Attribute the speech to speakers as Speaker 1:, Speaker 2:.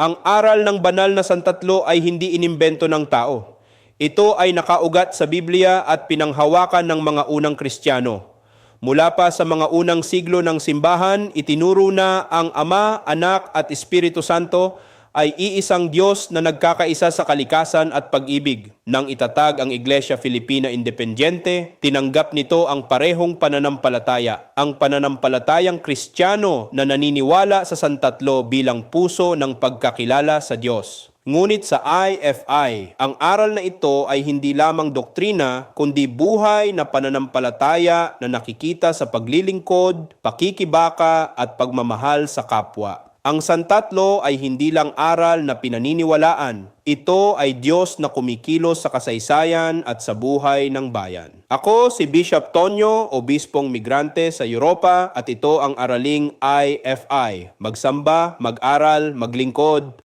Speaker 1: Ang aral ng banal na santatlo ay hindi inimbento ng tao. Ito ay nakaugat sa Biblia at pinanghawakan ng mga unang Kristiyano. Mula pa sa mga unang siglo ng simbahan, itinuro na ang Ama, Anak at Espiritu Santo ay iisang Diyos na nagkakaisa sa kalikasan at pag-ibig. Nang itatag ang Iglesia Filipina Independiente, tinanggap nito ang parehong pananampalataya, ang pananampalatayang Kristiyano na naniniwala sa santatlo bilang puso ng pagkakilala sa Diyos. Ngunit sa IFI, ang aral na ito ay hindi lamang doktrina, kundi buhay na pananampalataya na nakikita sa paglilingkod, pakikibaka at pagmamahal sa kapwa. Ang santatlo ay hindi lang aral na pinaniniwalaan. Ito ay Diyos na kumikilos sa kasaysayan at sa buhay ng bayan. Ako si Bishop Tonyo, Obispong Migrante sa Europa at ito ang araling IFI. Magsamba, mag-aral, maglingkod